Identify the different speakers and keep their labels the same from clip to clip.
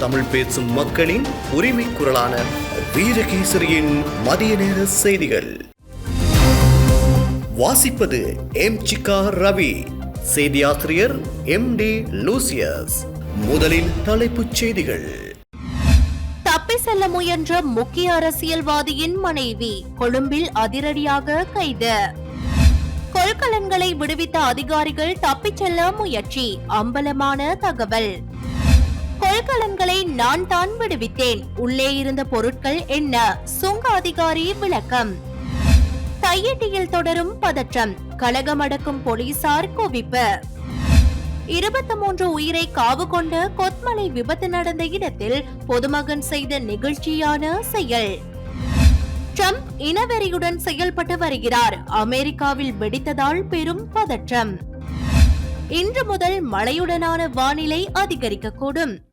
Speaker 1: தமிழ் பேசும் மக்களின் உரிமை குரலான வீரகேசரியின் மதிய நேர செய்திகள். வாசிப்பது எம் சிக்கா ரவி. செய்தியாசிரியர் எம் டி லூசியஸ். முதலில் தலைப்புச் செய்திகள்.
Speaker 2: தப்பி செல்ல முயன்ற முக்கிய அரசியல்வாதியின் மனைவி கொழும்பில் அதிரடியாக கைது. கொள்கலன்களை விடுவித்த அதிகாரிகள் தப்பிச் செல்ல முயற்சி அம்பலமான தகவல். கொள்கலன்களை நான் தான் விடுவித்தேன். உள்ளே இருந்த பொருட்கள் என்ன? சுங்க அதிகாரி விளக்கம். கையெட்டியில் தொடரும் பதற்றம். கலகமடக்கும் போலீசார் குவிப்பு. இருபத்தி மூன்று உயிரை காவு கொண்ட கொத்மலை விபத்து நடந்த இடத்தில் பொதுமகன் செய்த நிகழ்ச்சியான செயல். ட்ரம்ப் இனவெறியுடன் செயல்பட்டு வருகிறார். அமெரிக்காவில் வெடித்ததால் பெரும் பதற்றம். இன்று முதல் மழையுடனான வானிலை அதிகரிக்கக்கூடும்.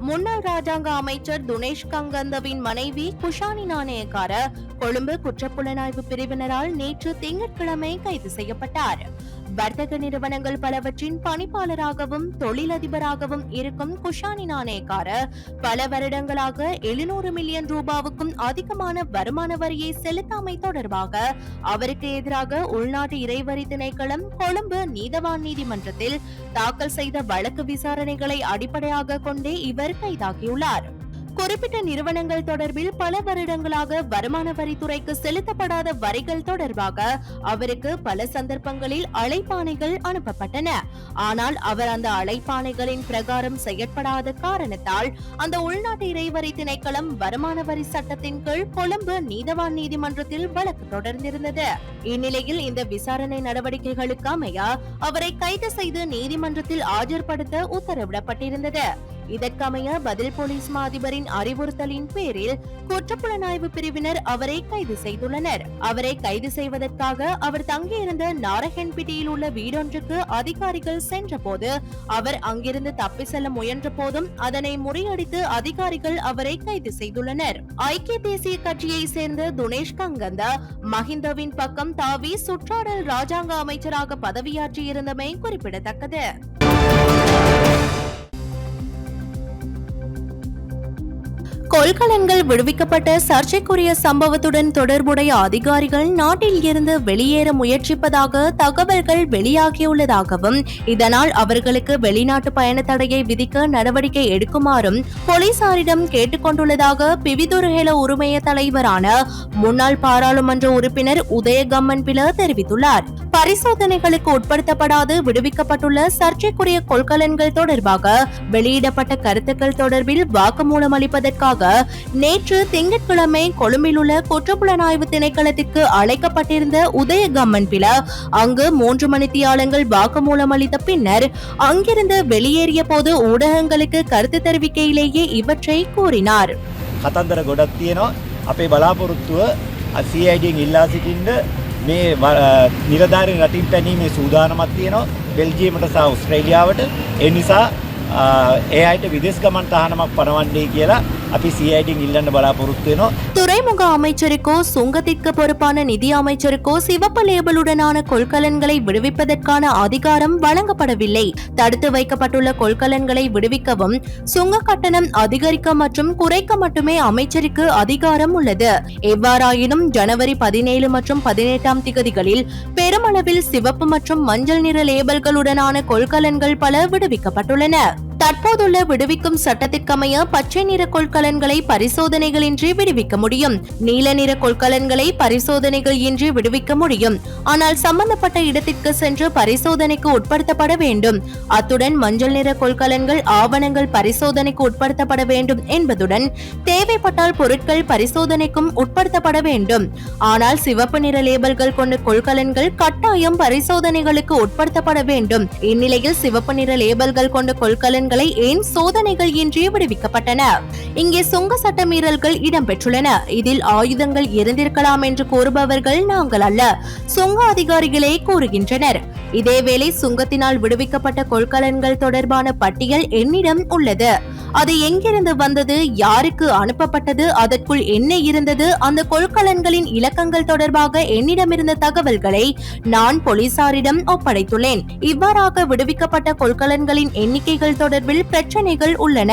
Speaker 2: முன்னாள் ராஜாங்க அமைச்சர் துனேஷ் கங்கந்தவின் மனைவி குஷானி நாணயக்கார கொழும்பு குற்றப்புலனாய்வு பிரிவினரால் நேற்று திங்கட்கிழமை கைது செய்யப்பட்டார். வர்த்தக நிறுவனங்கள் பலவற்றின் பணிப்பாளராகவும் தொழிலதிபராகவும் இருக்கும் குஷானி நாணயக்கார பல வருடங்களாக எழுநூறு மில்லியன் ரூபாவுக்கும் அதிகமான வருமான வரியை செலுத்தாமை தொடர்பாக அவருக்கு எதிராக உள்நாட்டு இறைவரி திணைக்களம் கொழும்பு நீதவான் நீதிமன்றத்தில் தாக்கல் செய்த வழக்கு விசாரணைகளை அடிப்படையாக கொண்டே இவர் கைதாகியுள்ளார். குறிப்பிட்ட நிறுவனங்கள் தொடர்பில் பல வருடங்களாக வருமான வரித்துறைக்கு செலுத்தப்படாத வரிகள் தொடர்பாக அவருக்கு பல சந்தர்ப்பங்களில் அழைப்பாணைகள் அனுப்பப்பட்டன. ஆனால் அவர் அந்த அழைப்பாணைகளின் பிரகாரம் செயற்படாத காரணத்தால் அந்த உள்நாட்டு இறைவரி திணைக்களம் வருமான வரி சட்டத்தின் கீழ் கொழும்பு நீதவான் நீதிமன்றத்தில் வழக்கு தொடர்ந்திருந்தது. இந்நிலையில் இந்த விசாரணை நடவடிக்கைகளுக்கு அமைய அவரை கைது செய்து நீதிமன்றத்தில் ஆஜர்படுத்த உத்தரவிடப்பட்டிருந்தது. இதற்கமைய பதில் போலீஸ் மாதிபரின் அறிவுறுத்தலின் பேரில் குற்றப்புலனாய்வு பிரிவினர் அவரை கைது செய்துள்ளனர். அவரை கைது செய்வதற்காக அவர் தங்கியிருந்த நாரஹென்பிட்டியில் உள்ள வீடொன்றுக்கு அதிகாரிகள் சென்றபோது அவர் அங்கிருந்து தப்பி செல்ல முயன்ற போதும் அதனை முறியடித்து அதிகாரிகள் அவரை கைது செய்துள்ளனர். ஐக்கிய தேசிய கட்சியை சேர்ந்த துனேஷ் கங்கந்த மஹிந்தவின் பக்கம் தாவி சுற்றாடல் ராஜாங்க அமைச்சராக பதவியாற்றியிருந்தமை குறிப்பிடத்தக்கது. கொள்கலன்கள் விடுவிக்கப்பட்ட சர்ச்சைக்குரிய சம்பவத்துடன் தொடர்புடைய அதிகாரிகள் நாட்டில் இருந்து வெளியேற முயற்சிப்பதாக தகவல்கள் வெளியாகியுள்ளதாகவும் இதனால் அவர்களுக்கு வெளிநாட்டு பயண தடையை விதிக்க நடவடிக்கை எடுக்குமாறும் போலீசாரிடம் கேட்டுக்கொண்டுள்ளதாக பிவிதுருகேல உரிமைய தலைவரான முன்னாள் பாராளுமன்ற உறுப்பினர் உதயகம்மன் பில தெரிவித்துள்ளார். பரிசோதனைகளுக்கு உட்படுத்தப்படாது விடுவிக்கப்பட்டுள்ள சர்ச்சைக்குரிய கொள்கலன்கள் தொடர்பாக வெளியிடப்பட்ட கருத்துக்கள் தொடர்பில் வாக்குமூலம் அளிப்பதற்காக நேற்று திங்கட்கிழமை கொழும்பில் உள்ள குற்றப்புலனாய்வு திணைக்களத்திற்கு அழைக்கப்பட்டிருந்த உதயகம்மன் பில அங்கு மூன்று மணித்தியாலங்கள் வாக்குமூலம் அளித்த பின்னர் அங்கிருந்து வெளியேறிய போது ஊடகங்களுக்கு கருத்து தெரிவிக்கையிலேயே இவற்றை கூறினார்
Speaker 3: කතන්දර ගොඩක් තියෙනවා අපේ බලාපොරොත්තුව CIDෙන් ඉල්ලා සිටින්ට මේ ව- නිලධාරීන් රටින් පැනීමේ සූදානමක් තියෙනවා බෙල්ජියමට සහ ඔස්ට්‍රේලියාවට ඒ නිසා ආ, ඒ අයට විදෙස් ගමන් තහනමක් පනවන්නේ කියලා අපි CIDෙන් ඉල්ලන්න බලාපොරොත්තු වෙනවා
Speaker 2: துறைமுக அமைச்சருக்கோ சுங்கத்திற்கு பொறுப்பான நிதி அமைச்சருக்கோ சிவப்பு லேபிளுடனான கொள்கலன்களை விடுவிப்பதற்கான அதிகாரம் வழங்கப்படவில்லை தடுத்து வைக்கப்பட்டுள்ள கொள்கலன்களை விடுவிக்கவும் சுங்க கட்டணம் அதிகரிக்க மற்றும் குறைக்க மட்டுமே அமைச்சருக்கு அதிகாரம் உள்ளது எவ்வாறாயினும் ஜனவரி பதினேழு மற்றும் பதினெட்டாம் திகதிகளில் பெருமளவில் சிவப்பு மற்றும் மஞ்சள் நிற லேபிள்களுடனான கொள்கலன்கள் பல விடுவிக்கப்பட்டுள்ளன தற்போதுள்ள விடுவிக்கும் சட்டத்திற்கமைய பச்சை நிற கொள்கலன்களை பரிசோதனைகளின்றி விடுவிக்க முடியும். நீல நிற கொள்கலன்களை பரிசோதனைகள் இன்றி விடுவிக்க முடியும். ஆனால் சம்பந்தப்பட்ட இடத்திற்கு சென்று பரிசோதனைக்கு உட்படுத்தப்பட வேண்டும். அத்துடன் மஞ்சள் நிற கொள்கலன்கள் ஆவணங்கள் பரிசோதனைக்கு உட்படுத்தப்பட வேண்டும் என்பதுடன் தேவைப்பட்டால் பொருட்கள் பரிசோதனைக்கும் உட்படுத்தப்பட வேண்டும். ஆனால் சிவப்பு நிற லேபல்கள் கொண்ட கொள்கலன்கள் கட்டாயம் பரிசோதனைகளுக்கு உட்படுத்தப்பட வேண்டும். இந்நிலையில் சிவப்பு நிற லேபல்கள் கொண்ட கொள்கலன்களை ஏன் சோதனைகள் இன்றி விடுவிக்கப்பட்டன? இங்கே சுங்க சட்ட மீறல்கள் இடம்பெற்றுள்ளன. இதில் ஆயுதங்கள் இருந்திருக்கலாம் என்று கூறுபவர்கள் நாங்கள் அல்ல சுங்க அதிகாரிகளே கூறுகின்றனர். இதேவேளை சுங்கத்தினால் விடுவிக்கப்பட்ட கொள்கலன்கள் தொடர்பான பட்டியல் என்னிடம் உள்ளது. அது எங்கிருந்து வந்தது? யாருக்கு அனுப்பப்பட்டது? அதற்குள் என்ன இருந்தது? அந்த கொள்கலன்களின் இலக்கங்கள் தொடர்பாக என்னிடமிருந்த தகவல்களை நான் போலீசாரிடம் ஒப்படைத்துள்ளேன். இவ்வாறாக விடுவிக்கப்பட்ட கொள்கலன்களின் எண்ணிக்கைகள் தொடர்பில் பிரச்சனைகள் உள்ளன.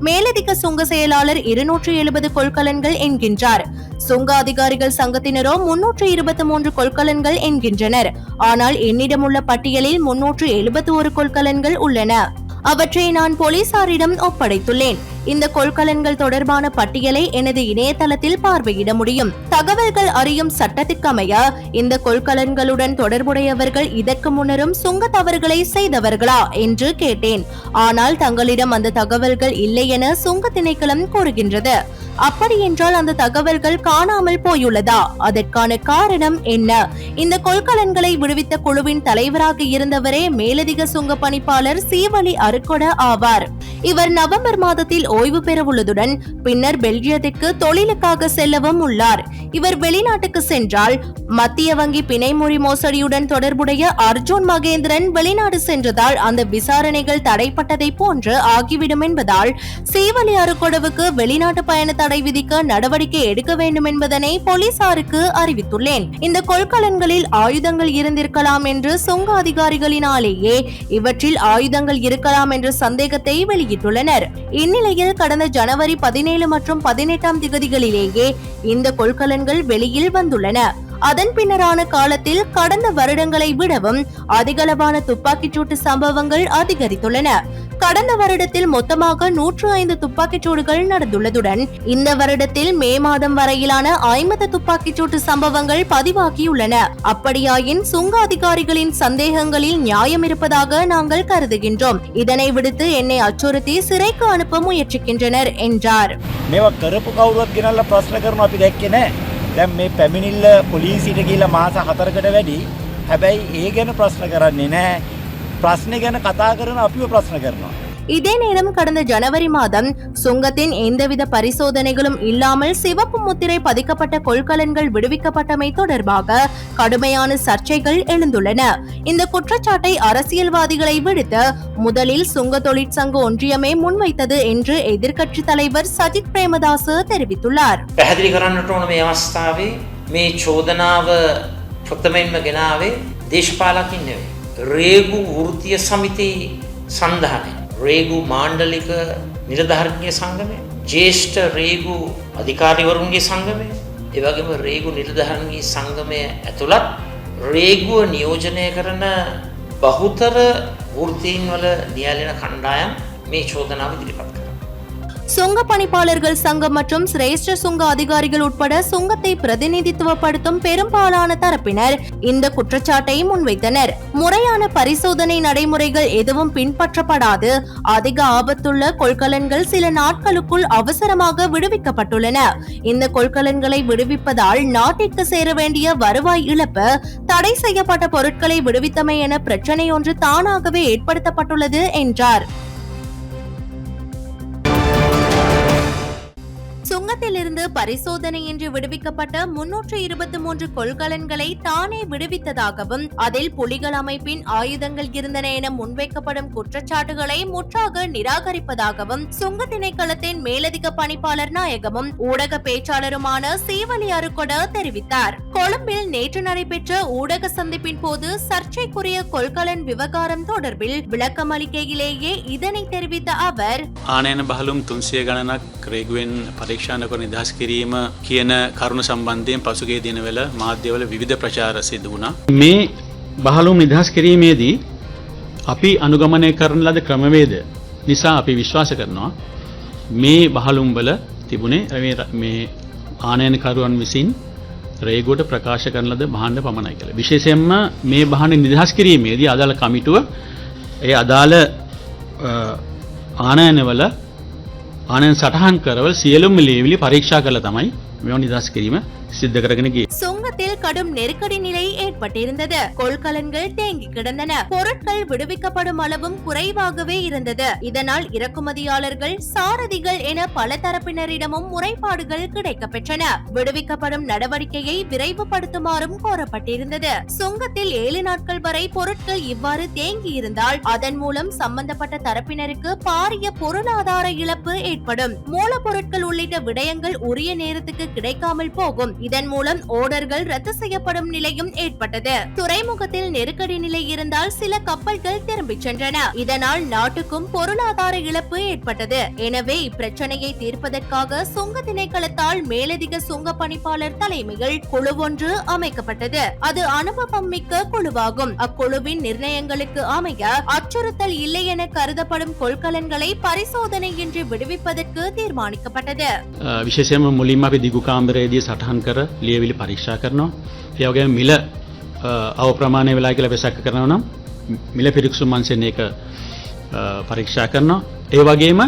Speaker 2: மேலதிக சுங்க செயலாளர் இருநூற்று எழுபது கொள்கலன்கள் என்கின்றார். சுங்க அதிகாரிகள் சங்கத்தினரோ முன்னூற்று இருபத்தி மூன்று கொள்கலன்கள் என்கின்றனர். ஆனால் என்னிடமுள்ள பட்டியலில் முன்னூற்று எழுபத்தி ஒரு கொள்கலன்கள் உள்ளன. அவற்றை நான் போலீசாரிடம் ஒப்படைத்துள்ளேன். இந்த கொள்கலன்கள் தொடர்பான பட்டியலை எனது இணையதளத்தில் பார்வையிட முடியும். தகவல்கள் அறியும் சட்டத்திற்கமைய? இந்த கொள்கலன்களுடன் தொடர்புடையவர்கள் இதற்கு முன்னரும் சுங்க தவறுகளை செய்தவர்களா? என்று கேட்டேன். ஆனால் தங்களிடம் அந்த தகவல்கள் இல்லை என சுங்க திணைக்களம் கூறுகின்றது. அப்படியென்றால் அந்த தகவல்கள் காணாமல் போயுள்ளதா? அதற்கான காரணம் என்ன? இந்த கொள்கலன்களை விடுவித்த குழுவின் தலைவராக இருந்தவரே மேலதிக சுங்க பணிப்பாளர் சீவலி அருக்கொட ஆவார். இவர் நவம்பர் மாதத்தில் ஓய்வு பெறவுள்ளதுடன் பின்னர் பெல்ஜியத்திற்கு தொழிலுக்காக செல்லவும் உள்ளார். இவர் வெளிநாட்டுக்கு சென்றால் மத்திய வங்கி பிணைமொழி மோசடியுடன் தொடர்புடைய அர்ஜுன் மகேந்திரன் வெளிநாடு சென்றதால் அந்த விசாரணைகள் தடைப்பட்டதை போன்று ஆகிவிடும் என்பதால் சீவலி அருக்கொடவுக்கு வெளிநாட்டு பயண தடை விதிக்க நடவடிக்கை எடுக்க வேண்டும் என்பதனை போலீசாருக்கு அறிவித்துள்ளேன். இந்த கொள்கலன்களில் ஆயுதங்கள் இருந்திருக்கலாம் என்று சுங்க அதிகாரிகளினாலேயே இவற்றில் ஆயுதங்கள் இருக்கலாம் என்ற சந்தேகத்தை வெளியிட்டுள்ளனர். இந்நிலையில் கடந்த ஜனவரி பதினேழு மற்றும் பதினெட்டாம் திகதிகளிலேயே இந்த கொள்கலன்கள் வெளியில் வந்துள்ளன. அதன் பின்னரான காலத்தில் கடந்த வருடங்களை விடவும் அதிகளவான துப்பாக்கிச்சூட்டு சம்பவங்கள் அதிகரித்துள்ளன. கடந்த வருடத்தில் மொத்தமாக நூற்று ஐந்து துப்பாக்கிச்சூடுகள் நடந்துள்ளதுடன் இந்த வருடத்தில் மே மாதம் வரையிலான ஐம்பது துப்பாக்கிச்சூட்டு சம்பவங்கள் பதிவாகியுள்ளன. அப்படியாயின் சுங்க அதிகாரிகளின் சந்தேகங்களில் நியாயம் இருப்பதாக நாங்கள் கருதுகின்றோம். இதனை விடுத்து என்னை அச்சுறுத்தி சிறைக்கு அனுப்ப முயற்சிக்கின்றனர் என்றார்.
Speaker 3: මේවා කරපු කවුරුවත් ගෙනල්ලා ප්‍රශ්න කරනවා අපි දැක්කේ නෑ. දැන් මේ පැමිණිල්ල පොලිසියට ගිහිල්ලා මාස 4කට වැඩි. හැබැයි ඒ ගැන ප්‍රශ්න කරන්නේ නෑ. ප්‍රශ්නේ ගැන කතා කරන අපිව ප්‍රශ්න කරනවා.
Speaker 2: இதே நேரம் கடந்த ஜனவரி மாதம் சுங்கத்தின் எந்தவித பரிசோதனைகளும் இல்லாமல் சிவப்பு முத்திரை பதிக்கப்பட்ட கொள்கலன்கள் விடுவிக்கப்பட்டமை தொடர்பாக கடுமையான சர்ச்சைகள் எழுந்துள்ளன இந்த குற்றச்சாட்டை அரசியல்வாதிகளை விடுத்து முதலில் சுங்க தொழிற்சங்க ஒன்றியமே முன்வைத்தது என்று எதிர்க்கட்சி தலைவர் சஜித் பிரேமதாச தெரிவித்துள்ளார்
Speaker 4: පැහැදිලි කරන්නට ඕන මේ අවස්ථාවේ මේ චෝදනාව ප්‍රථමයෙන්ම ගෙනාවේ දේශපාලකින් නෙවෙයි. රේගු වෘතිය සමිති සන්ධානය. රේගු මාණ්ඩලික නිලධාරණය සංගමය. ජේෂ්ඨ රේගු අධිකාරිවරුන්ගේ සංගමය. එවගේම රේගු නිලධාරණී සංගමය ඇතුළත් රේගුව නියෝජනය කරන බහුතර වෘතීන් වල නියාලෙන කණ්ඩායම් මේ චෝදනාව ඉදිරිපත් කර.
Speaker 2: சுங்க பணிப்பாளர்கள் சங்கம் மற்றும் சிரேஷ்ட சுங்க அதிகாரிகள் உட்பட சுங்கத்தை பிரதிநிதித்துவப்படுத்தும் பெரும்பாலான தரப்பினர் இந்த குற்றச்சாட்டை முன்வைத்தனர். முறையான பரிசோதனை நடைமுறைகள் எதுவும் பின்பற்றப்படாது. அதிக ஆபத்துள்ள கொள்கலன்கள் சில நாட்களுக்குள் அவசரமாக விடுவிக்கப்பட்டுள்ளன. இந்த கொள்கலன்களை விடுவிப்பதால் நாட்டிற்கு சேர வேண்டிய வருவாய் இழப்பு தடை செய்யப்பட்ட பொருட்களை விடுவித்தமை என பிரச்சனை ஒன்று தானாகவே ஏற்படுத்தப்பட்டுள்ளது என்றார். சுங்கத்திலிருந்து பரிசோதனையின்றி விடுவிக்கப்பட்ட முன்னூற்று இருபத்தி மூன்று கொள்கலன்களை தானே விடுவித்ததாகவும் அதில் புலிகள் அமைப்பின் ஆயுதங்கள் இருந்தன என முன்வைக்கப்படும் குற்றச்சாட்டுகளை முற்றாக நிராகரிப்பதாகவும் சுங்க திணைக்களத்தின் மேலதிக பணிப்பாளர் நாயகமும் ஊடக பேச்சாளருமான சீவலி அருகொட தெரிவித்தார். கொழும்பில் நேற்று நடைபெற்ற ஊடக சந்திப்பின் போது சர்ச்சைக்குரிய கொள்கலன் விவகாரம் தொடர்பில் விளக்கமளிக்கையிலேயே இதனை தெரிவித்த அவர்
Speaker 5: ஆனேன பகலும் துன்சிய கணனக் ரேகுவின் රේගුවෙන් පරීක්ෂානක නිදහස් කිරීම කියන කරුණු සම්බන්ධයෙන් පසුගේ දිනවල මාධ්‍යවල විධ ප්‍රචාර සිද්ධ වුණා. මේ බහලුම් නිදහස් කිරීමේදී අපි අනුගමනය කරන ලද ක්‍රමවේද නිසා අපි විශ්වාස කරනවා මේ බහලුම්බල තිබුණේ මේ ර- මේ ආනයනකරුවන් විසින් රේගෝට ප්‍රකාශ කරන ලද බහන්ඩ පමණයි කළ. විශේෂයෙන්ම මේ බහන නිදහස් කිරීමේදී අදාළ කමිටුව ඒ අදාළ අ, ආනයනවල ආනයන සටහන් කරවල් සියලුම් ලේවිලි පරීක්ෂා කළ තමයි මෙව නිදහස් කිරීම සිද්ධ කරගෙන ගියේ.
Speaker 2: சுங்க கடும் நெருக்கடி நிலை ஏற்பட்டிருந்தது. கொள்கலன்கள் தேங்கி கிடந்தன. பொருட்கள் விடுவிக்கப்படும் அளவும் குறைவாகவே இருந்தது. இதனால் இறக்குமதியாளர்கள் சாரதிகள் என பல தரப்பினரிடமும் முறைப்பாடுகள் கிடைக்கப்பெற்றன. விடுவிக்கப்படும் நடவடிக்கையை விரைவுபடுத்துமாறும் கோரப்பட்டிருந்தது. சுங்கத்தில் ஏழு நாட்கள் வரை பொருட்கள் இவ்வாறு தேங்கி இருந்தால் அதன் மூலம் சம்பந்தப்பட்ட தரப்பினருக்கு பாரிய பொருளாதார இழப்பு ஏற்படும். மூலப்பொருட்கள் உள்ளிட்ட விடயங்கள் உரிய நேரத்துக்கு கிடைக்காமல் போகும். இதன் மூலம் ஓடர்கள் கப்பல்கள் ரத்து செய்யப்படும் நிலையும் ஏற்பட்டது. துறைமுகத்தில் நெருக்கடி நிலை இருந்தால் சில கப்பல்கள் திரும்பிச் சென்றன. இதனால் நாட்டுக்கும் பொருளாதார இழப்பு ஏற்பட்டது. எனவே இப்பிரச்சனையை தீர்ப்பதற்காக சுங்க திணைக்களத்தால் மேலதிக சுங்க பணிப்பாளர் தலைமையில் குழு ஒன்று அமைக்கப்பட்டது. அது அனுபவம் மிக்க குழுவாகும். அக்குழுவின் நிர்ணயங்களுக்கு அமைய அச்சுறுத்தல் இல்லை என கருதப்படும் கொள்கலன்களை பரிசோதனை என்று விடுவிப்பதற்கு தீர்மானிக்கப்பட்டது.
Speaker 5: விசேஷம் மூலியமாக திகு காம்பரேதிய சட்டான் கர லியவிலி කරනවා. ඒවගේ මිල අව ප්‍රමාණය වෙලා කියලා වෙසක්ක කරනව නම් මිල පිරික්සු මන්සෙන් එක පරීක්ෂා කරනවා. ඒ වගේම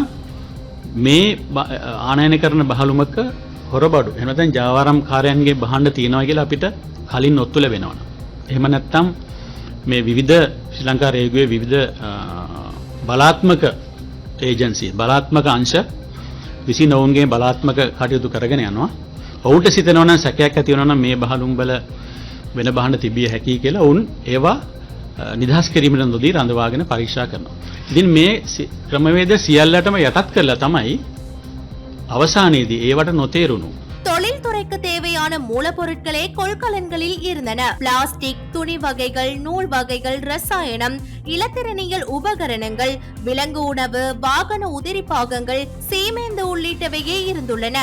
Speaker 5: මේ බ- ආනයන කරන බහලුමක හොරබඩු එනතැන් ජාවාරම් කාරයන්ගේ බහන්ඩ තියෙනවා කියලා අපිට කලින් ඔත්තුල වෙනවන. එහෙම නැත්තම් මේ විවිධ ශ්‍රී ලංකා රේගුවේ විවිධ අ, බලාත්මක ඒජන්සි බලාත්මක අංශ විසි නොවුන්ගේ බලාත්මක කටයුතු කරගෙන යනවා. ඔවුන්ට සිතනවන සැකයක් ඇතිවනන මේ බහලුම්බල වෙන බහන්න තිබිය හැකි කියලා ඔවුන් ඒවා අ, නිදහස් කිරීමට නොදී රඳවාගෙන පරීක්ෂා කරනවා. ඉතින් මේ සි- ක්‍රමවේද සියල්ලටම යටත් කරලා තමයි අවසානයේදී ඒවට නොතේරුණු
Speaker 2: தொழில்துறைக்கு தேவையான மூலப்பொருட்களே கொள்கலன்களில் இருந்தன பிளாஸ்டிக் துணி வகைகள் நூல் வகைகள் ரசாயனம் இலத்திரனியல் உபகரணங்கள் விலங்கு உணவு வாகன உதிரி பாகங்கள் சீமேந்து உள்ளிட்டவையே இருந்துள்ளன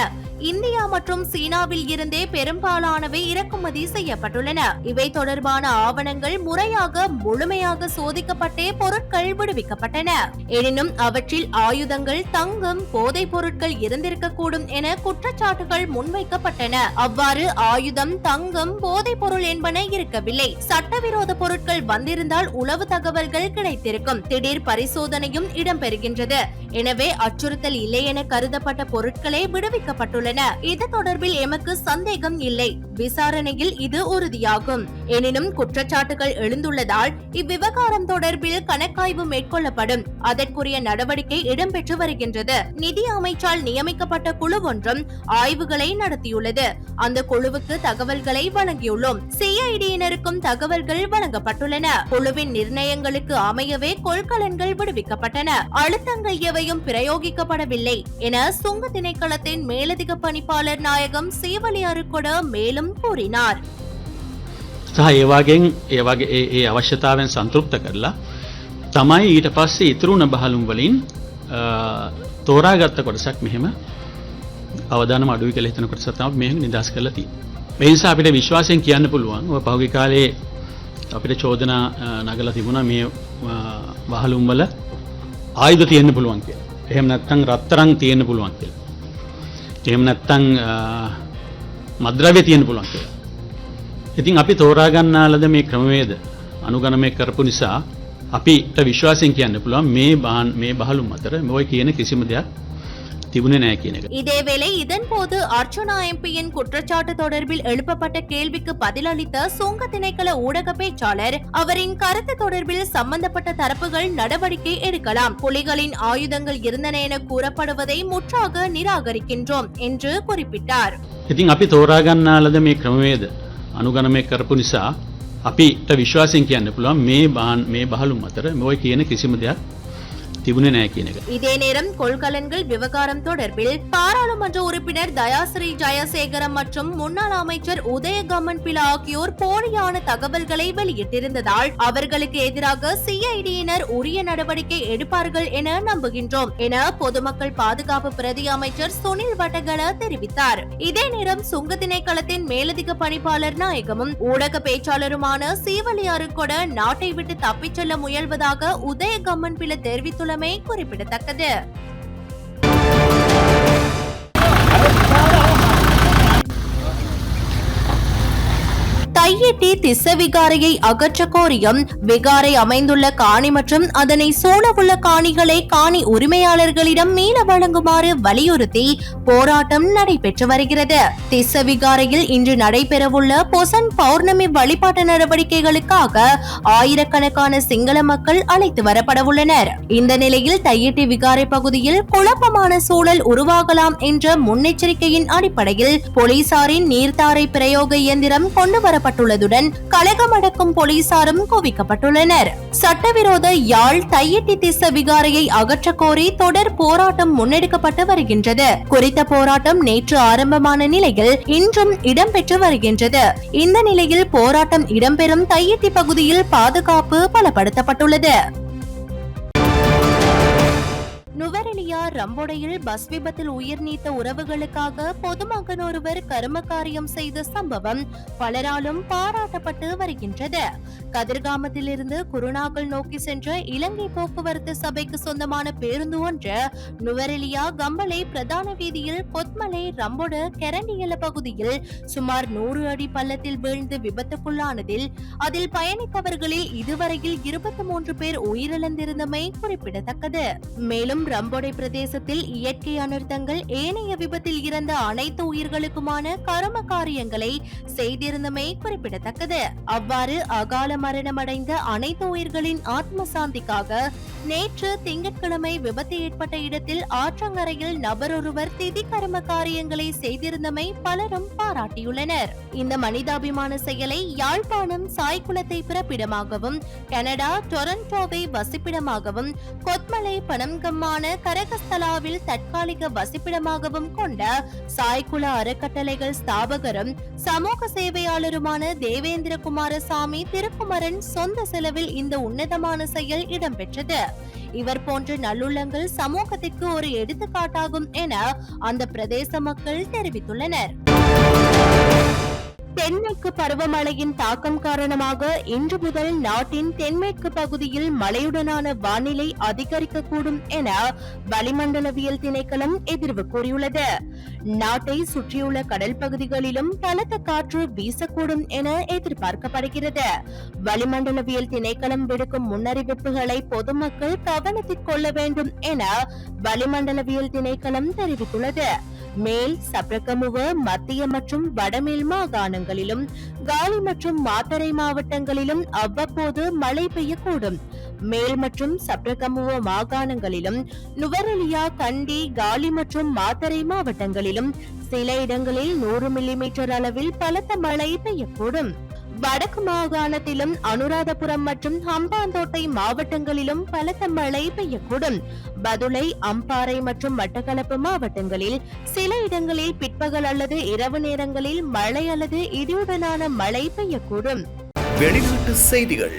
Speaker 2: இந்தியா மற்றும் சீனாவில் இருந்தே பெரும்பாலானவை இறக்குமதி செய்யப்பட்டுள்ளன. இவை தொடர்பான ஆவணங்கள் முறையாக முழுமையாக சோதிக்கப்பட்டே பொருட்கள் விடுவிக்கப்பட்டன. எனினும் அவற்றில் ஆயுதங்கள் தங்கம் போதைப் பொருட்கள் இருந்திருக்கக்கூடும் என குற்றச்சாட்டுகள் முன்வைக்கப்பட்டன. அவ்வாறு ஆயுதம் தங்கம் போதைப் பொருள் என்பன இருக்கவில்லை. சட்டவிரோத பொருட்கள் வந்திருந்தால் உளவு தகவல்கள் கிடைத்திருக்கும். திடீர் பரிசோதனையும் இடம்பெறுகின்றது. எனவே அச்சுறுத்தல் இல்லை என கருதப்பட்ட பொருட்களே விடுவிக்கப்பட்டுள்ளன. இது தொடர்பில் எமக்கு சந்தேகம் இல்லை. விசாரணையில் இது உறுதியாகும். எனினும் குற்றச்சாட்டுகள் எழுந்துள்ளதால் இவ்விவகாரம் தொடர்பில் கணக்காய்வு மேற்கொள்ளப்படும். அதற்குரிய நடவடிக்கை இடம்பெற்று வருகின்றது. நிதி அமைச்சால் நியமிக்கப்பட்ட குழு ஒன்றும் ஆய்வுகளை நடத்தியுள்ளது. அந்த குழுவுக்கு தகவல்களை வழங்கியுள்ளோம். சிஐடியினருக்கும் தகவல்கள் வழங்கப்பட்டுள்ளன. குழுவின் நிர்ணயங்களுக்கு அமையவே கொள்கலன்கள் விடுவிக்கப்பட்டன. அழுத்தங்கள் எவையும் பிரயோகிக்கப்படவில்லை. என சுங்க திணைக்களத்தின் மேலதிக பணிப்பாளர் நாயகம் சேவலி அருக்கொட மேலும் கூறினார்
Speaker 5: සහ ඒවාගෙන් ඒවගේ ඒ ඒ අවශ්‍යතාවෙන් සන්තෘප්ත කරලා තමයි ඊට පස්සේ ඉතුරුණ බහලුම් වලින් අ, තෝරාගත්ත කොටසක් මෙහෙම අවධාන අඩුයි කළ හිතන කොටසතාව මෙහෙම නිදස් කරලා තියෙන්නේ. මේ නිසා අපිට විශ්වාසයෙන් කියන්න පුළුවන් ඔය පහුගිය කාලේ අපිට චෝදනා අ, නගලා තිබුණා මේ අ, වහලුම් වල ආයුධ තියෙන්න පුළුවන් කියලා. එහෙම නැත්නම් රත්තරන් තියෙන්න පුළුවන් කියලා. එහෙම නැත්නම් අ, මද්‍රව්‍ය තියෙන්න පුළුවන් කියලා. ඉතින් අපි තෝරාගන්නාලද මේ ක්‍රමවේද අනුගණනය කරපු නිසා අපිට විශ්වාසයෙන් කියන්න පුළුවන් මේ බාන් මේ බහලුම් අතර මොයි කියන කිසිම දෙයක් තිබුණේ නෑ කියන එක.
Speaker 2: இதேவேளை இதன்போது அர்ச்சனா எம்பியின் குற்றச்சாட்டு தொடர்பில் எழுப்பப்பட்ட கேள்விக்கு பதிலளித்த சுங்க திணைக்கள ஊடக பேச்சாளர் அவரின் கருத்து தொடர்பில் சம்பந்தப்பட்ட தரப்புகள் நடவடிக்கை எடுக்கலாம் புலிகளின் ஆயுதங்கள் இருந்தன என கூறப்படுவதை முற்றாக நிராகரிக்கின்றோம் என்று குறிப்பிட்டார்
Speaker 5: ඉතින් අපි තෝරාගන්නාලද මේ ක්‍රමවේද අනුගණනය කරපු නිසා අපිට විශ්වාසයෙන් කියන්න පුළුවන් මේ බාන් මේ බහලුම් අතර මොයි කියන කිසිම දෙයක් තිබුණේ නෑ කියන එක.
Speaker 2: இதே நேரம் கொள்கலன்கள் விவகாரம் தொடர்பில் பாராளுமன்ற உறுப்பினர் தயாஸ்ரீ ஜெயசேகரம் மற்றும் முன்னாள் அமைச்சர் உதயகம்மன் பில ஆகியோர் போலியான தகவல்களை வெளியிட்டிருந்ததால் அவர்களுக்கு எதிராக சிஐடியினர் உரிய நடவடிக்கை எடுப்பார்கள் என நம்புகின்றோம் என பொதுமக்கள் பாதுகாப்பு பிரதி அமைச்சர் சுனில் வட்டகல தெரிவித்தார் இதே நேரம் சுங்க திணைக்களத்தின் மேலதிக பணிப்பாளர் நாயகமும் ஊடக பேச்சாளருமான சீவலியாறு கூட நாட்டை விட்டு தப்பிச் செல்ல முயல்வதாக உதயகம்மன் பில தெரிவித்துள்ளமை குறிப்பிடத்தக்கது. கையெட்டி திச விகாரையை அகற்ற கோரியும் விகாரை அமைந்துள்ள காணி மற்றும் அதனை சூழவுள்ள காணிகளை காணி உரிமையாளர்களிடம் மீள வழங்குமாறு வலியுறுத்தி போராட்டம் நடைபெற்று வருகிறது. திச விகாரையில் இன்று நடைபெறவுள்ள பொசன் பௌர்ணமி வழிபாட்டு நடவடிக்கைகளுக்காக ஆயிரக்கணக்கான சிங்கள மக்கள் அழைத்து வரப்படவுள்ளனர். இந்த நிலையில் தையிட்டி விகாரை பகுதியில் குழப்பமான சூழல் உருவாகலாம் என்ற முன்னெச்சரிக்கையின் அடிப்படையில் போலீசாரின் நீர்த்தாரை பிரயோக இயந்திரம் கொண்டு வரப்பட்டுள்ளதுடன் கலகமடக்கும் போலீசாரும் குவிக்கப்பட்டுள்ளனர். சட்டவிரோத யாழ் தையிட்டி திச விகாரையை அகற்ற கோரி தொடர் போராட்டம் முன்னெடுக்கப்பட்டு வருகின்றது. குறித்த போராட்டம் நேற்று ஆரம்பமான நிலையில் இன்றும் இடம்பெற்று வருகின்றது. இந்த நிலையில் போராட்டம் இடம்பெறும் தையிட்டி பகுதியில் பாதுகாப்பு பலப்படுத்தப்பட்டுள்ளது. நுவரெலியா ரம்போடையில் பஸ் விபத்தில் உயிர் நீத்த உறவுகளுக்காக பொதுமகன் ஒருவர் கரும காரியம் செய்த சம்பவம் பலராலும் பாராட்டப்பட்டு வருகின்றது. கதிர்காமத்திலிருந்து குருநாகல் நோக்கி சென்ற இலங்கை போக்குவரத்து சபைக்கு சொந்தமான பேருந்து ஒன்று நுவரெலியா கம்பளை பிரதான வீதியில் கொத்மலை ரம்போட கெரண்டியல பகுதியில் சுமார் நூறு அடி பள்ளத்தில் வீழ்ந்து விபத்துக்குள்ளானதில் அதில் பயணித்தவர்களில் இதுவரையில் இருபத்தி மூன்று பேர் உயிரிழந்திருந்தமை குறிப்பிடத்தக்கது. மேலும் ரம்போடை பிரதேசத்தில் இயற்கை அனர்த்தங்கள் ஏனைய விபத்தில் இறந்த அனைத்து உயிர்களுக்குமான கரும காரியங்களை செய்திருந்தமை குறிப்பிடத்தக்கது. அவ்வாறு அகால மரணமடைந்த அனைத்து உயிர்களின் ஆத்ம சாந்திக்காக நேற்று திங்கட்கிழமை விபத்து ஏற்பட்ட இடத்தில் ஆற்றங்கரையில் நபரொருவர் திதி கரும காரியங்களை செய்திருந்தமை பலரும் பாராட்டியுள்ளனர். இந்த மனிதாபிமான செயலை யாழ்ப்பாணம் சாய்குளத்தை பிறப்பிடமாகவும் கனடா டொரண்டோவை வசிப்பிடமாகவும் கொத்மலை பனம்கம்மான கரகஸ்தலாவில் தற்காலிக வசிப்பிடமாகவும் கொண்ட சாய்குல அறக்கட்டளைகள் ஸ்தாபகரும் சமூக சேவையாளருமான தேவேந்திர குமாரசாமி திருக்குமரன் சொந்த செலவில் இந்த உன்னதமான செயல் இடம்பெற்றது. இவர் போன்ற நல்லுள்ளங்கள் சமூகத்திற்கு ஒரு எடுத்துக்காட்டாகும் என அந்த பிரதேச மக்கள் தெரிவித்துள்ளனர். தென்மேற்கு பருவமழையின் தாக்கம் காரணமாக இன்று முதல் நாட்டின் தென்மேற்கு பகுதியில் மழையுடனான வானிலை அதிகரிக்கக்கூடும் என வளிமண்டலவியல் திணைக்களம் எதிர்வு கூறியுள்ளது. நாட்டை சுற்றியுள்ள கடல் பகுதிகளிலும் பலத்த காற்று வீசக்கூடும் என எதிர்பார்க்கப்படுகிறது. வளிமண்டலவியல் திணைக்களம் விடுக்கும் முன்னறிவிப்புகளை பொதுமக்கள் கவனத்தில் கொள்ள வேண்டும் என வளிமண்டலவியல் திணைக்களம் தெரிவித்துள்ளது. மேல் சப்ரகமுவ மத்திய மற்றும் வடமேல் மாகாணங்களிலும் காலி மற்றும் மாத்தறை மாவட்டங்களிலும் அவ்வப்போது மழை பெய்யக்கூடும். மேல் மற்றும் சப்ரகமுவ மாகாணங்களிலும் நுவரெலியா கண்டி காலி மற்றும் மாத்தறை மாவட்டங்களிலும் சில இடங்களில் நூறு மில்லிமீட்டர் அளவில் பலத்த மழை பெய்யக்கூடும். வடக்கு மாகாணத்திலும் அனுராதபுரம் மற்றும் ஹம்பாந்தோட்டை மாவட்டங்களிலும் பலத்த மழை பெய்யக்கூடும். பதுளை அம்பாறை மற்றும் மட்டக்களப்பு மாவட்டங்களில் சில இடங்களில் பிற்பகல் அல்லது இரவு நேரங்களில் மழை அல்லது இடியுடனான மழை பெய்யக்கூடும்.
Speaker 1: வெளிநாட்டு செய்திகள்.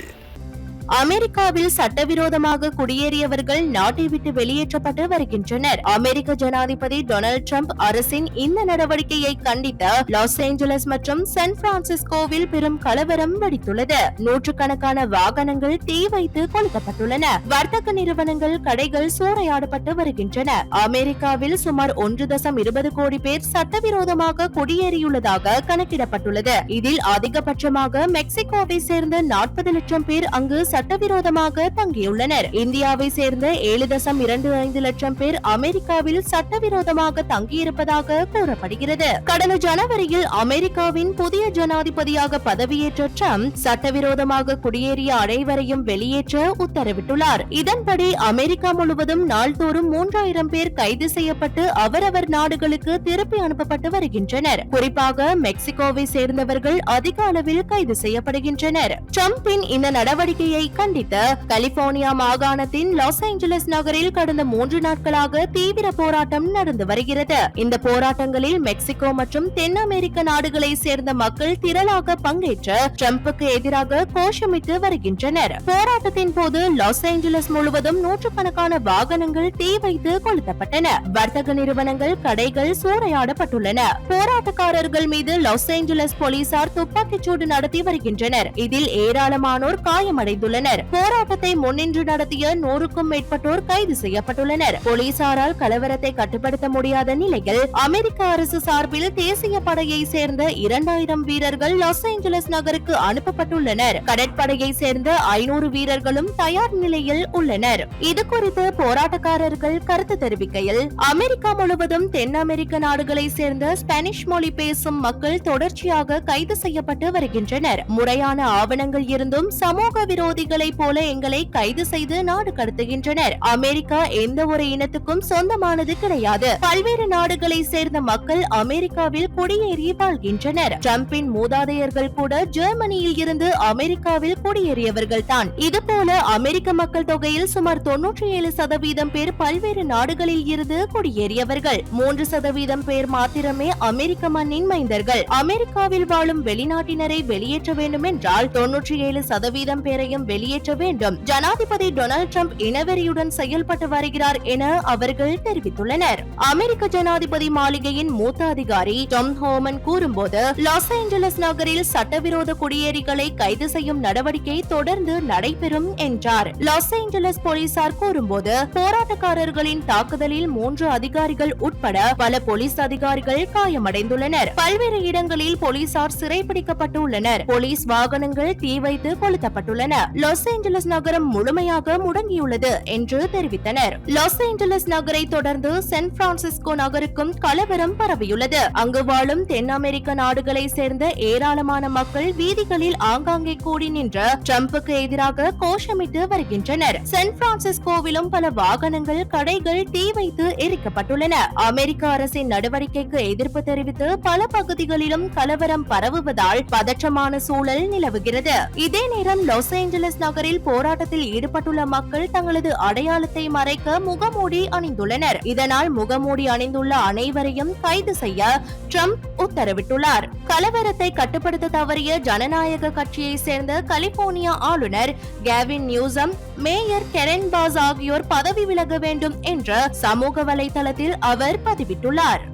Speaker 2: அமெரிக்காவில் சட்டவிரோதமாக குடியேறியவர்கள் நாட்டை விட்டு வெளியேற்றப்பட்டு வருகின்றனர். அமெரிக்க ஜனாதிபதி டொனால்ட் ட்ரம்ப் அரசின் இந்த நடவடிக்கையை கண்டித்து லாஸ் ஏஞ்சலஸ் மற்றும் சான் பிரான்சிஸ்கோவில் பெரும் கலவரம் வெடித்துள்ளது. நூற்றுக்கணக்கான வாகனங்கள் தீ வைத்து கொளுத்தப்பட்டுள்ளன. வர்த்தக நிறுவனங்கள் கடைகள் சூறையாடப்பட்டு வருகின்றன. அமெரிக்காவில் சுமார் ஒன்று தசம் இருபது கோடி பேர் சட்டவிரோதமாக குடியேறியுள்ளதாக கணக்கிடப்பட்டுள்ளது. இதில் அதிகபட்சமாக மெக்சிகோவை சேர்ந்த நாற்பது லட்சம் பேர் அங்கு சட்டவிரோதமாக தங்கியுள்ளனர். இந்தியாவை சேர்ந்த ஏழு தசம் இரண்டு ஐந்து லட்சம் பேர் அமெரிக்காவில் சட்டவிரோதமாக தங்கியிருப்பதாக கூறப்படுகிறது. கடந்த ஜனவரியில் அமெரிக்காவின் புதிய ஜனாதிபதியாக பதவியேற்ற ட்ரம்ப் சட்டவிரோதமாக குடியேறிய அனைவரையும் வெளியேற்ற உத்தரவிட்டுள்ளார். இதன்படி அமெரிக்கா முழுவதும் நாள்தோறும் மூன்றாயிரம் பேர் கைது செய்யப்பட்டு அவரவர் நாடுகளுக்கு திருப்பி அனுப்பப்பட்டு வருகின்றனர். குறிப்பாக மெக்சிகோவை சேர்ந்தவர்கள் அதிக அளவில் கைது செய்யப்படுகின்றனர். டிரம்பின் இந்த நடவடிக்கையை கண்டித்து கலிபோர்னியா மாகாணத்தின் லாஸ் ஏஞ்சலஸ் நகரில் கடந்த மூன்று நாட்களாக தீவிர போராட்டம் நடந்து வருகிறது. இந்த போராட்டங்களில் மெக்சிகோ மற்றும் தென் அமெரிக்க நாடுகளை சேர்ந்த மக்கள் திரளாக பங்கேற்று ட்ரம்புக்கு எதிராக கோஷமிட்டு வருகின்றனர். போராட்டத்தின் போது லாஸ் ஏஞ்சலஸ் முழுவதும் நூற்றுக்கணக்கான வாகனங்கள் தீ வைத்து கொளுத்தப்பட்டன. வர்த்தக நிறுவனங்கள் கடைகள் சூறையாடப்பட்டுள்ளன. போராட்டக்காரர்கள் மீது லாஸ் ஏஞ்சலஸ் போலீசார் துப்பாக்கிச்சூடு நடத்தி வருகின்றனர். இதில் ஏராளமானோர் காயமடைந்துள்ளனர். செய்யப்பட்டுள்ளனர் போராட்டத்தை முன்னின்று நடத்திய நூறுக்கும் மேற்பட்டோர் கைது செய்யப்பட்டுள்ளனர். போலீசாரால் கலவரத்தை கட்டுப்படுத்த முடியாத நிலையில் அமெரிக்க அரசு சார்பில் தேசிய படையை சேர்ந்த இரண்டாயிரம் வீரர்கள் லாஸ் ஏஞ்சலஸ் நகருக்கு அனுப்பப்பட்டுள்ளனர். கடற்படையை சேர்ந்த ஐநூறு வீரர்களும் தயார் நிலையில் உள்ளனர். இது குறித்து போராட்டக்காரர்கள் கருத்து தெரிவிக்கையில் அமெரிக்கா முழுவதும் தென் அமெரிக்க நாடுகளை சேர்ந்த ஸ்பானிஷ் மொழி பேசும் மக்கள் தொடர்ச்சியாக கைது செய்யப்பட்டு வருகின்றனர். முறையான ஆவணங்கள் இருந்தும் சமூக விரோதி விரோதிகளைப் போல எங்களை கைது செய்து நாடு கடத்துகின்றனர். அமெரிக்கா எந்த ஒரு இனத்துக்கும் சொந்தமானது கிடையாது. பல்வேறு நாடுகளை சேர்ந்த மக்கள் அமெரிக்காவில் குடியேறி வாழ்கின்றனர். டிரம்பின் மூதாதையர்கள் கூட ஜெர்மனியில் இருந்து அமெரிக்காவில் குடியேறியவர்கள் தான் இதுபோல அமெரிக்க மக்கள் தொகையில் சுமார் தொன்னூற்றி ஏழு சதவீதம் பேர் பல்வேறு நாடுகளில் இருந்து குடியேறியவர்கள். மூன்று சதவீதம் பேர் மாத்திரமே அமெரிக்க மண்ணின் மைந்தர்கள். அமெரிக்காவில் வாழும் வெளிநாட்டினரை வெளியேற்ற வேண்டும் என்றால் தொன்னூற்றி ஏழு சதவீதம் பேரையும் வெளியேற்ற வேண்டும். ஜனாதிபதி டொனால்டு டிரம்ப் இனவெறியுடன் செயல்பட்டு வருகிறார் என அவர்கள் தெரிவித்துள்ளனர். அமெரிக்க ஜனாதிபதி மாளிகையின் மூத்த அதிகாரி டாம் ஹோமன் கூறும்போது லாஸ் ஏஞ்சலஸ் நகரில் சட்டவிரோத குடியேறிகளை கைது செய்யும் நடவடிக்கை தொடர்ந்து நடைபெறும் என்றார். லாஸ் ஏஞ்சலஸ் போலீசார் கூறும்போது போராட்டக்காரர்களின் தாக்குதலில் மூன்று அதிகாரிகள் உட்பட பல போலீஸ் அதிகாரிகள் காயமடைந்துள்ளனர். பல்வேறு இடங்களில் போலீசார் சிறைப்பிடிக்கப்பட்டுள்ளனர் போலீஸ் வாகனங்கள் தீ வைத்து கொளுத்தப்பட்டுள்ளன. லாஸ் ஏஞ்சலஸ் நகரம் முழுமையாக முடங்கியுள்ளது என்று தெரிவித்தனர். லாஸ் ஏஞ்சலஸ் நகரை தொடர்ந்து சான் பிரான்சிஸ்கோ நகருக்கும் கலவரம் பரவியுள்ளது. அங்கு வாழும் தென் அமெரிக்க நாடுகளை சேர்ந்த ஏராளமான மக்கள் வீதிகளில் ஆங்காங்கே கூடி நின்ற ட்ரம்புக்கு எதிராக கோஷமிட்டு வருகின்றனர். சான் பிரான்சிஸ்கோவிலும் பல வாகனங்கள் கடைகள் தீ வைத்து எரிக்கப்பட்டுள்ளன. அமெரிக்க அரசின் நடவடிக்கைக்கு எதிர்ப்பு தெரிவித்து பல பகுதிகளிலும் கலவரம் பரவுவதால் பதற்றமான சூழல் நிலவுகிறது. இதே நேரம் லாஸ் ஏஞ்சலஸ் நகரில் போராட்டத்தில் ஈடுபட்டுள்ள மக்கள் தங்களது அடையாளத்தை மறைக்க முகமூடி அணிந்துள்ளனர். இதனால் முகமூடி அணிந்துள்ள அனைவரையும் கைது செய்ய ட்ரம்ப் உத்தரவிட்டுள்ளார். கலவரத்தை கட்டுப்படுத்த தவறிய ஜனநாயக கட்சியை சேர்ந்த கலிபோர்னியா ஆளுநர் Gavin Newsom mayor Karen Bass ஆகியோர் பதவி விலக வேண்டும் என்ற சமூக வலைதளத்தில் அவர் பதிவிட்டுள்ளார்.